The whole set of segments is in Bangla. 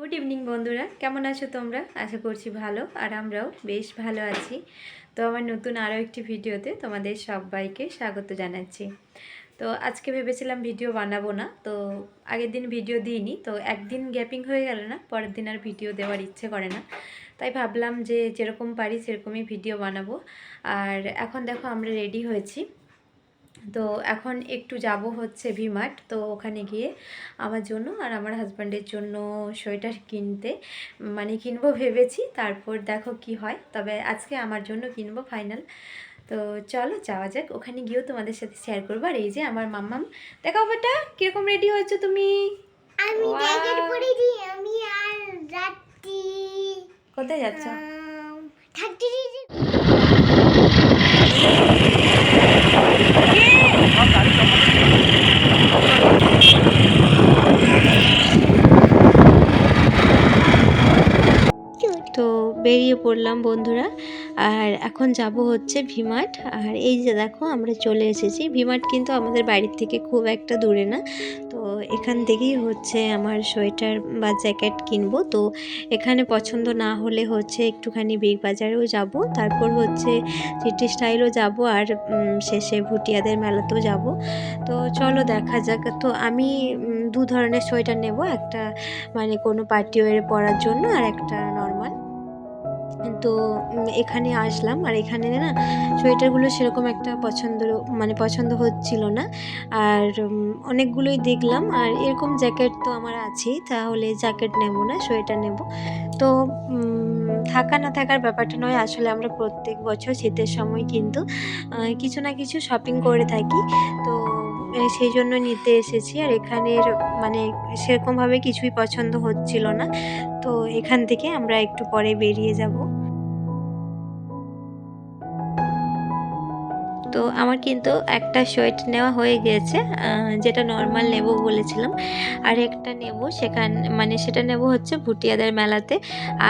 গুড ইভিনিং বন্ধুরা। কেমন আছো তোমরা? আশা করছি ভালো, আর আমরাও বেশ ভালো আছি। তো আমার নতুন আরও একটি ভিডিওতে তোমাদের সবাইকে স্বাগত জানাচ্ছি। তো আজকে ভেবেছিলাম ভিডিও বানাবো না, তো আগের দিন ভিডিও দিইনি, তো একদিন গ্যাপিং হয়ে গেল না, পরের দিন আর ভিডিও দেওয়ার ইচ্ছে করে না। তাই ভাবলাম যে যেরকম পারি সেরকমই ভিডিও বানাবো। আর এখন দেখো আমরা রেডি হয়েছি। তো এখন একটু যাব হচ্ছে ভিমার্ট তো ওখানে গিয়ে আমার জন্য আর আমার হাজব্যান্ডের জন্য সোয়েটার কিনতে মানে কিনবো ভেবেছি তারপর দেখো কি হয় তবে আজকে আমার জন্য কিনবো ফাইনাল তো চলো যাওয়া যাক ওখানে গিয়েও তোমাদের সাথে শেয়ার করব। আর এই যে আমার মাম্মাম দেখো বেটা কীরকম রেডি হয়েছো তুমি? আমি জ্যাকেট পরেছি আমি আর রাত্রি কোথায় যাচ্ছ? থাকতে তো বেরিয়ে পড়লাম বন্ধুরা। আর এখন যাব হচ্ছে ভিমার্ট আর এই যে দেখো, আমরা চলে এসেছি। ভিমার্ট কিন্তু আমাদের বাড়ির থেকে খুব একটা দূরে না। তো এখান থেকেই হচ্ছে আমার সোয়েটার বা জ্যাকেট কিনবো। তো এখানে পছন্দ না হলে হচ্ছে একটুখানি বিগ বাজারেও যাব। তারপর হচ্ছে সিটি স্টাইলও যাব আর শেষে ভুটিয়াদের মেলাতেও যাব। তো চলো দেখা যাক। তো আমি দু ধরনের সোয়েটার নেব। একটা মানে কোনো পার্টি ওয়ারে পরার জন্য আর একটা নর্মাল। তো এখানে আসলাম। আর এখানে না, সোয়েটারগুলো সেরকম একটা পছন্দ মানে পছন্দ হচ্ছিল না। আর অনেকগুলোই দেখলাম। আর এরকম জ্যাকেট তো আমার আছেই, তাহলে জ্যাকেট নেব না, সোয়েটার নেব। তো থাকা না থাকার ব্যাপারটা নয়, আসলে আমরা প্রত্যেক বছর শীতের সময় কিন্তু কিছু না কিছু শপিং করে থাকি। তো সেই জন্য নিতে এসেছি। আর এখানের মানে সেরকমভাবে কিছুই পছন্দ হচ্ছিল না। তো, এখান থেকে আমরা একটু পরে বেরিয়ে যাব। তো আমার কিন্তু একটা সোয়েট নেওয়া হয়ে গিয়েছে যেটা নর্মাল নেব বলেছিলাম। আর একটা নেব সেখান মানে সেটা নেব হচ্ছে ভুটিয়াদের মেলাতে।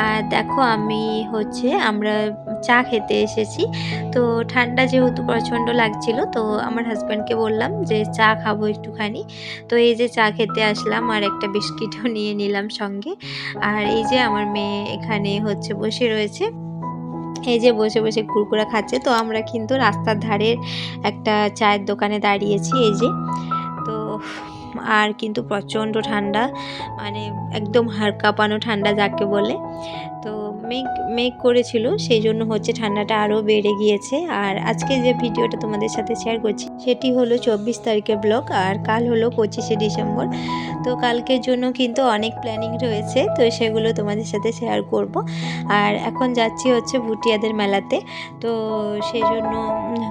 আর দেখো আমি হচ্ছে আমরা চা খেতে এসেছি। তো ঠান্ডা যেহেতু প্রচণ্ড লাগছিল, তো আমার হাজব্যান্ডকে বললাম যে চা খাব একটুখানি। তো এই যে চা খেতে আসলাম আর একটা বিস্কিটও নিয়ে নিলাম সঙ্গে। আর এই যে আমার মেয়ে এখানে হচ্ছে বসে রয়েছে। এই যে বসে বসে কুরকুরা খাচ্ছে, তো আমরা কিন্তু রাস্তার ধারের একটা চায়ের দোকানে দাঁড়িয়েছি, এই যে। তো আর কিন্তু প্রচণ্ড ঠান্ডা মানে একদম হাড় কাঁপানো ঠান্ডা যাকে বলে। তো মেঘ মেঘ করেছিল সেই জন্য হচ্ছে ঠান্ডাটা আরও বেড়ে গিয়েছে। আর আজকে যে ভিডিওটা তোমাদের সাথে শেয়ার করছি, সেটি হলো চব্বিশ তারিখের ব্লগ আর কাল হলো পঁচিশে ডিসেম্বর। তো কালকের জন্য কিন্তু অনেক প্ল্যানিং রয়েছে, তো সেগুলো তোমাদের সাথে শেয়ার করব। আর এখন যাচ্ছি হচ্ছে ভুটিয়াদের মেলাতে, তো সেই জন্য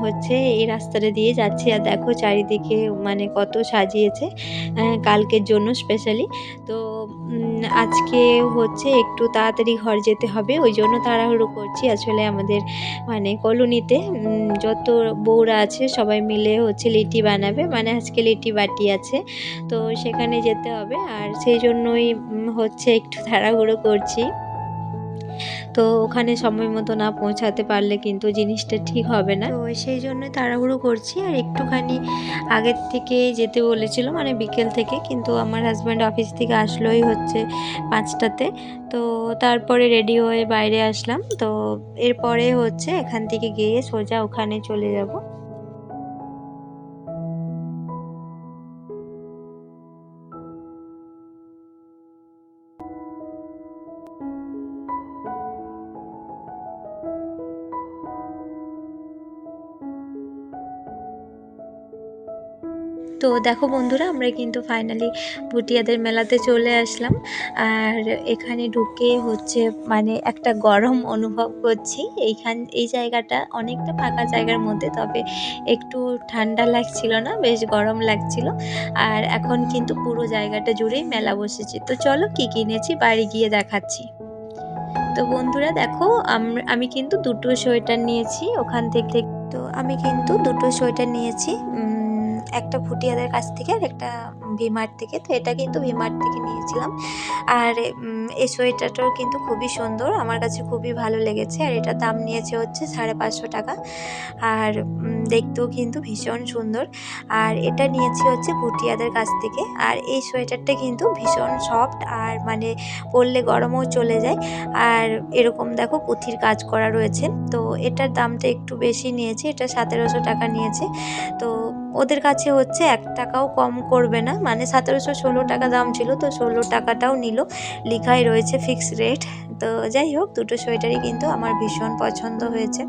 হচ্ছে এই রাস্তাটা দিয়ে যাচ্ছি। আর দেখো চারিদিকে মানে কত সাজিয়েছে কালকের জন্য স্পেশালি তো আজকে হচ্ছে একটু তাড়াতাড়ি ঘর যেতে হবে। ওই জন্য তাড়াহুড়ো করছি। আসলে আমাদের মানে কলোনিতে যত বউরা আছে, সবাই মিলে হচ্ছে লিটি বানাবে। মানে আজকে লিটি বাটি আছে, তো সেখানে যেতে হবে। আর সেই জন্যই হচ্ছে একটু তাড়াহুড়ো করছি। তো ওখানে সময় মতো না পৌঁছাতে পারলে কিন্তু জিনিসটা ঠিক হবে না। তো সেই জন্য তাড়াহুড়ো করছি আর একটুখানি আগের থেকে যেতে বলেছিল মানে বিকেল থেকে, কিন্তু আমার হাজব্যান্ড অফিস থেকে আসলোই হচ্ছে পাঁচটাতে। তো তারপরে রেডি হয়ে বাইরে আসলাম। তো এরপরে হচ্ছে এখান থেকে গিয়ে সোজা ওখানে চলে যাব। তো দেখো বন্ধুরা, আমরা কিন্তু ফাইনালি ভুটিয়াদের মেলাতে চলে আসলাম। আর এখানে ঢুকে হচ্ছে মানে একটা গরম অনুভব করছি। এইখান, এই জায়গাটা অনেকটা ফাঁকা জায়গার মধ্যে, তবে একটু ঠান্ডা লাগছিল না, বেশ গরম লাগছিল। আর এখন কিন্তু পুরো জায়গাটা জুড়েই মেলা বসেছে। তো চলো কি কিনেছি বাড়ি গিয়ে দেখাচ্ছি। তো বন্ধুরা দেখো, আমি কিন্তু দুটো সোয়েটার নিয়েছি ওখান থেকে। তো আমি কিন্তু দুটো সোয়েটার নিয়েছি একটা ভুটিয়াদের কাছ থেকে আর একটা ভিমার্ট থেকে। তো এটা কিন্তু ভিমার্ট থেকে নিয়েছিলাম। আর এই সোয়েটারটাও কিন্তু খুবই সুন্দর। আমার কাছে খুবই ভালো লেগেছে। আর এটার দাম নিয়েছে হচ্ছে সাড়ে পাঁচশো টাকা। আর দেখতেও কিন্তু ভীষণ সুন্দর। আর এটা নিয়েছি হচ্ছে ভুটিয়াদের কাছ থেকে। আর এই সোয়েটারটা কিন্তু ভীষণ সফট আর মানে পরলে গরমও চলে যায়। আর এরকম দেখো পুঁথির কাজ করা রয়েছে। তো এটার দামটা একটু বেশি নিয়েছে। এটা সতেরোশো টাকা নিয়েছে। তো ওদের কাছে হচ্ছে এক টাকাও কম করবে না। মানে সতেরোশো ষোলো টাকা দাম ছিল, তো ষোলো টাকাটাও নিল। লেখাই রয়েছে ফিক্স রেট তো যাই হোক, দুটো সোয়েটারই কিন্তু আমার ভীষণ পছন্দ হয়েছে।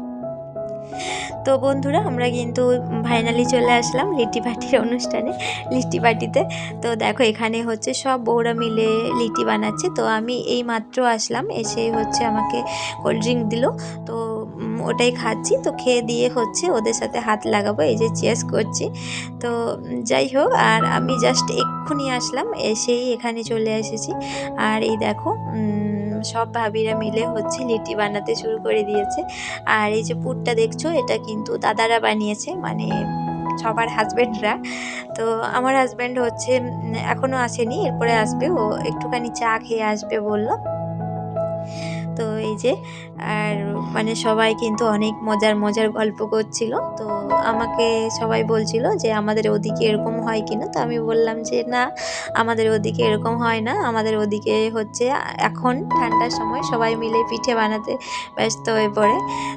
তো বন্ধুরা, আমরা কিন্তু ফাইনালি চলে আসলাম লিটি পার্টির অনুষ্ঠানে লিটি পার্টিতে তো দেখো, এখানে হচ্ছে সব বউরা মিলে লিটি বানাচ্ছে। তো আমি এই মাত্র আসলাম, এসে হচ্ছে আমাকে কোল্ড ড্রিঙ্ক দিল। তো ওটাই খাচ্ছি। তো খেয়ে দিয়ে হচ্ছে ওদের সাথে হাত লাগাবো এই যে চেস করছি। তো যাই হোক আর আমি জাস্ট এক্ষুনি আসলাম এসেই এখানে চলে এসেছি। আর এই দেখো সব ভাবিরা মিলে হচ্ছে লিটি বানাতে শুরু করে দিয়েছে। আর এই যে পুরটা দেখছ এটা কিন্তু দাদারা বানিয়েছে মানে সবার হাজব্যান্ডরা তো আমার হাজব্যান্ড হচ্ছে উম, এখনও আসেনি এরপরে আসবে। ও একটুখানি চা খেয়ে আসবে বলল। তো এই যে আর মানে সবাই কিন্তু অনেক মজার মজার গল্প করছিল। তো আমাকে সবাই বলছিল যে, আমাদের ওদিকে এরকম হয় কিনা? তো আমি বললাম যে, না, আমাদের ওদিকে এরকম হয় না। আমাদের ওদিকে হচ্ছে এখন ঠান্ডার সময় সবাই মিলে পিঠে বানাতে ব্যস্ত হয়ে পড়ে।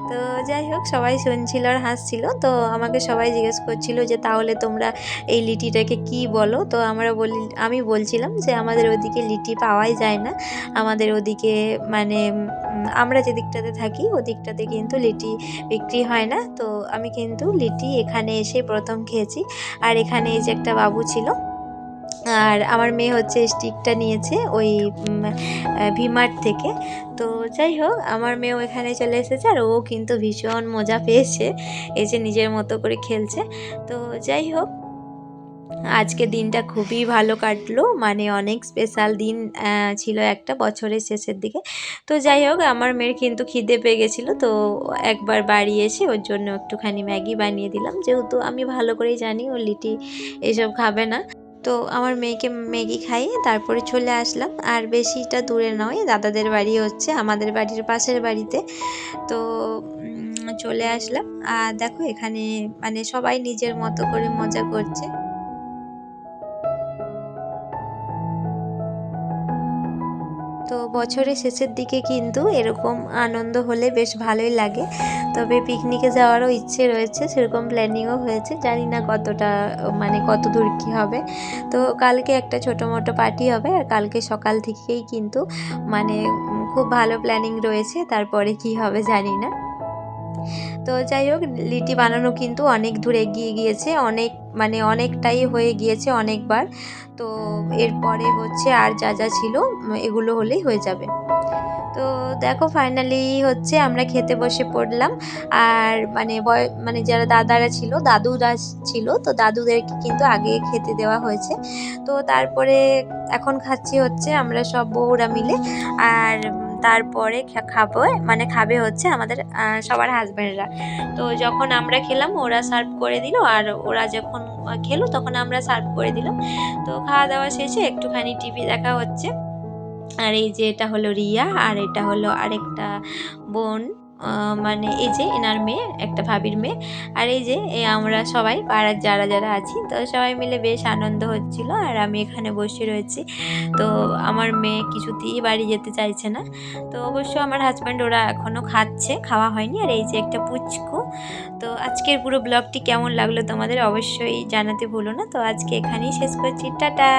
তো যাই হোক, সবাই শুনছিল আর হাসছিল। তো আমাকে সবাই জিজ্ঞেস করছিল যে, তাহলে তোমরা এই লিটিটাকে কি বলো? তো আমরা বলি, আমি বলছিলাম যে, আমাদের ওদিকে লিটি পাওয়াই যায় না। আমাদের ওদিকে মানে আমরা যে দিকটাতে থাকি ওদিকটাতে কিন্তু লিটি বিক্রি হয় না। তো আমি কিন্তু লিটি এখানে এসে প্রথম খেয়েছি। আর এখানে এই যে একটা বাবু ছিল, আর আমার মেয়ে হচ্ছে স্টিকটা নিয়েছে ওই ভিমার্ট থেকে। তো যাই হোক, আমার মেয়েও এখানে চলে এসেছে, আর ও কিন্তু ভীষণ মজা পেয়েছে। যে নিজের মতো করে খেলছে। তো যাই হোক আজকে দিনটা খুবই ভালো কাটলো মানে অনেক স্পেশাল দিন ছিল একটা বছরের শেষের দিকে। তো যাই হোক, আমার মেয়ের কিন্তু খিদে পেয়ে গেছিল, তো একবার বাড়ি এসে ওর জন্য একটুখানি ম্যাগি বানিয়ে দিলাম। যেহেতু আমি ভালো করেই জানি ও লিটি এসব খাবে না। তো আমার মেয়েকে ম্যাগি খাইয়ে তারপরে চলে আসলাম। আর বেশিটা দূরে নয়, দাদাদের বাড়ি হচ্ছে আমাদের বাড়ির পাশের বাড়িতে। তো চলে আসলাম। আর দেখো এখানে মানে সবাই নিজের মতো করে মজা করছে। তো বছরের শেষের দিকে কিন্তু এরকম আনন্দ হলে বেশ ভালোই লাগে। তবে পিকনিকে যাওয়ারও ইচ্ছে রয়েছে, সেরকম প্ল্যানিংও হয়েছে। জানি না কতটা মানে কত দূর কী হবে। তো কালকে একটা ছোটো মোটো পার্টি হবে আর কালকে সকাল থেকেই কিন্তু মানে খুব ভালো প্ল্যানিং রয়েছে। তারপরে কি হবে জানি না। তো যাই হোক, লিটি বানানো কিন্তু অনেক দূর এগিয়ে গিয়েছে। অনেক মানে অনেকটাই হয়ে গিয়েছে অনেকবার। তো এরপরে হচ্ছে আর যা যা ছিল, এগুলো হলেই হয়ে যাবে। তো দেখো ফাইনালি হচ্ছে আমরা খেতে বসে পড়লাম। আর মানে বয় মানে যারা দাদারা ছিল, দাদুরা ছিল, তো দাদুদেরকে কিন্তু আগে খেতে দেওয়া হয়েছে। তো তারপরে এখন খাচ্ছি হচ্ছে আমরা সব বউরা মিলে। আর তারপরে খাব মানে খাবে হচ্ছে আমাদের সবার হাজব্যান্ডরা তো যখন আমরা খেলাম, ওরা সার্ভ করে দিল, আর ওরা যখন খেলো, তখন আমরা সার্ভ করে দিলাম। তো খাওয়া দাওয়া শেষে একটুখানি টিভি দেখা হচ্ছে। আর এই যে এটা হলো রিয়া, আর এটা হলো আরেকটা বোন। মানে এই যে এনার মেয়ে, একটা ভাবির মেয়ে। আর এই যে আমরা সবাই, পাড়ার যারা যারা আছি, তো সবাই মিলে বেশ আনন্দ হচ্ছিল। আর আমি এখানে বসে রয়েছি। তো আমার মেয়ে কিছুতেই বাড়ি যেতে চাইছে না। তো অবশ্য আমার হাজব্যান্ড ওরা এখনও খাচ্ছে, খাওয়া হয়নি। আর এই যে একটা পুচকু। তো আজকের পুরো ব্লগটি কেমন লাগল তোমাদের অবশ্যই জানাতে ভুলো না। তো আজকে এখানেই শেষ করছি। টাটা!